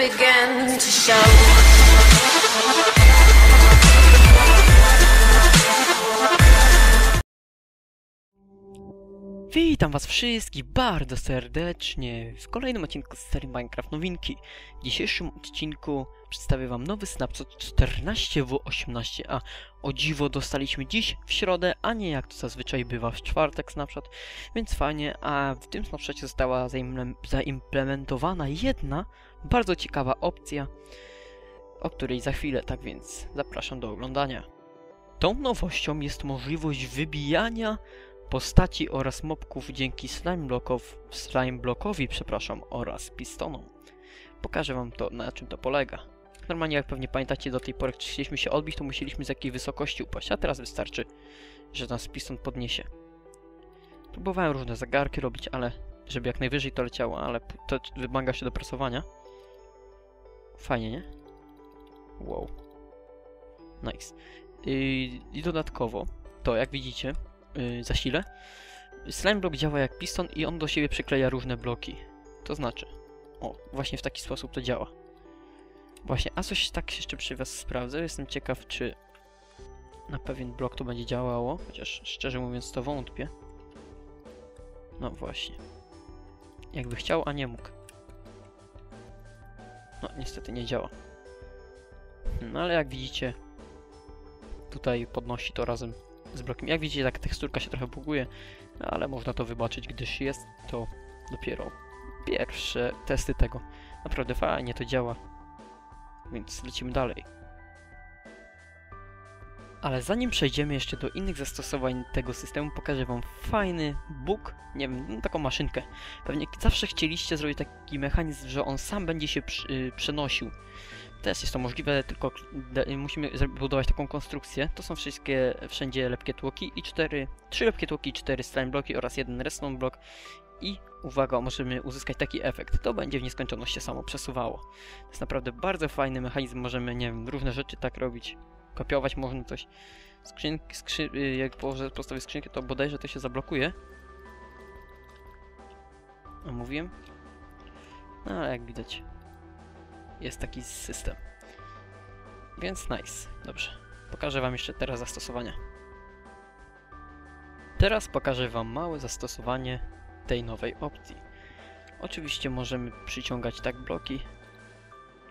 begin to show. Witam was wszystkich bardzo serdecznie w kolejnym odcinku z serii Minecraft Nowinki. W dzisiejszym odcinku przedstawię wam nowy Snapchat 14W18A. O dziwo dostaliśmy dziś w środę, a nie jak to zazwyczaj bywa w czwartek Snapchat, więc fajnie, a w tym Snapchacie została zaimplem- zaimplementowana jedna bardzo ciekawa opcja, o której za chwilę, tak więc zapraszam do oglądania. Tą nowością jest możliwość wybijania postaci oraz mobków dzięki slime, blockow, slime przepraszam, oraz pistonom. Pokażę wam to, na czym to polega. Normalnie, jak pewnie pamiętacie, do tej pory, jak chcieliśmy się odbić, to musieliśmy z jakiej wysokości upaść, a teraz wystarczy, że nas piston podniesie. Próbowałem różne zagarki robić, ale żeby jak najwyżej to leciało, ale to wymaga się dopracowania. Fajnie, nie? Wow. Nice. Yy, I dodatkowo, to jak widzicie, yy, zasile. Slime block działa jak piston i on do siebie przykleja różne bloki. To znaczy, o, właśnie w taki sposób to działa. Właśnie, a coś tak jeszcze przy was sprawdzę. Jestem ciekaw, czy na pewien blok to będzie działało, chociaż szczerze mówiąc to wątpię. No właśnie. Jakby chciał, a nie mógł. No, niestety nie działa. No ale jak widzicie, tutaj podnosi to razem z blokiem. Jak widzicie, tak teksturka się trochę buguje, ale można to wybaczyć, gdyż jest to dopiero pierwsze testy tego. Naprawdę fajnie to działa, więc lecimy dalej. Ale zanim przejdziemy jeszcze do innych zastosowań tego systemu, pokażę wam fajny bug, nie wiem, no, taką maszynkę. Pewnie zawsze chcieliście zrobić taki mechanizm, że on sam będzie się y, przenosił. Teraz jest to możliwe, tylko musimy budować taką konstrukcję. To są wszystkie, wszędzie lepkie tłoki i cztery, trzy lepkie tłoki, cztery slime bloki oraz jeden redstone block. I uwaga, możemy uzyskać taki efekt. To będzie w nieskończoność się samo przesuwało. To jest naprawdę bardzo fajny mechanizm. Możemy, nie wiem, różne rzeczy tak robić. Kopiować można coś. Skrzynki, skrzy, y, jak położę, postawię skrzynkę, to bodajże to się zablokuje. A mówiłem? No ale jak widać, jest taki system. Więc nice. Dobrze. Pokażę Wam jeszcze teraz zastosowania. Teraz pokażę Wam małe zastosowanie tej nowej opcji. Oczywiście możemy przyciągać tak bloki,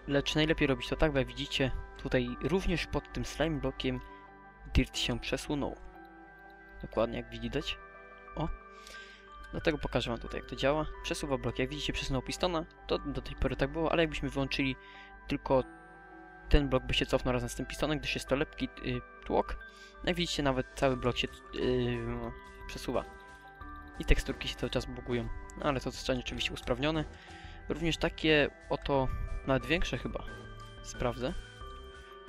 lecz najlepiej robić to tak, bo jak widzicie, tutaj również pod tym slime blokiem dirt się przesunął. Dokładnie jak widać. O. Dlatego pokażę Wam tutaj jak to działa. Przesuwa blok. Jak widzicie przesunął pistona, to do tej pory tak było, ale jakbyśmy wyłączyli tylko ten blok by się cofnął razem z tym pistonem, gdyż jest to lepki y, tłok. Jak widzicie, nawet cały blok się y, no, przesuwa. I teksturki się cały czas bugują. No, ale to zostanie oczywiście usprawnione. Również takie oto, nawet większe chyba, sprawdzę.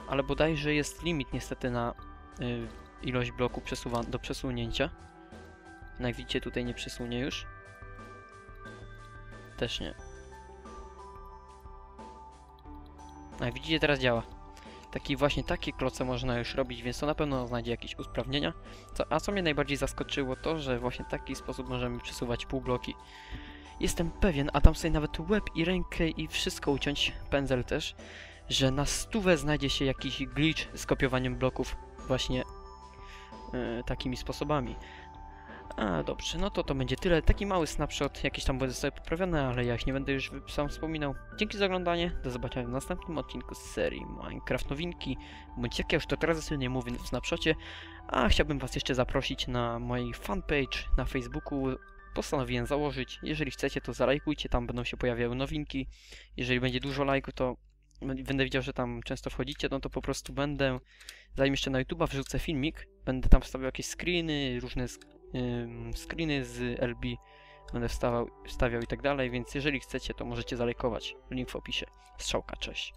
Ale bodajże jest limit niestety na y, ilość bloku przesuwa do przesunięcia. Jak widzicie, tutaj nie przesunie już. Też nie. Jak widzicie, teraz działa. Taki właśnie takie kloce można już robić, więc to na pewno znajdzie jakieś usprawnienia. Co, a co mnie najbardziej zaskoczyło, to że właśnie w taki sposób możemy przesuwać półbloki. Jestem pewien, a tam sobie nawet łeb i rękę i wszystko uciąć, pędzel też, że na stówę znajdzie się jakiś glitch z kopiowaniem bloków właśnie e, takimi sposobami. A dobrze, no to to będzie tyle. Taki mały snapshot, jakieś tam błędy zostały poprawione, ale ja ich nie będę już sam wspominał. Dzięki za oglądanie, do zobaczenia w następnym odcinku z serii Minecraft Nowinki, bądź jak ja już to tradycyjnie mówię w snapshocie, a chciałbym was jeszcze zaprosić na mojej fanpage na Facebooku. Postanowiłem założyć, jeżeli chcecie to zalajkujcie, tam będą się pojawiały nowinki. Jeżeli będzie dużo lajku, to będę widział, że tam często wchodzicie, no to po prostu będę, zanim jeszcze na YouTube'a wrzucę filmik, będę tam wstawiał jakieś screeny, różne screeny z LB będę wstawał, wstawiał i tak dalej, więc jeżeli chcecie, to możecie zalajkować. Link w opisie. Strzałka, cześć.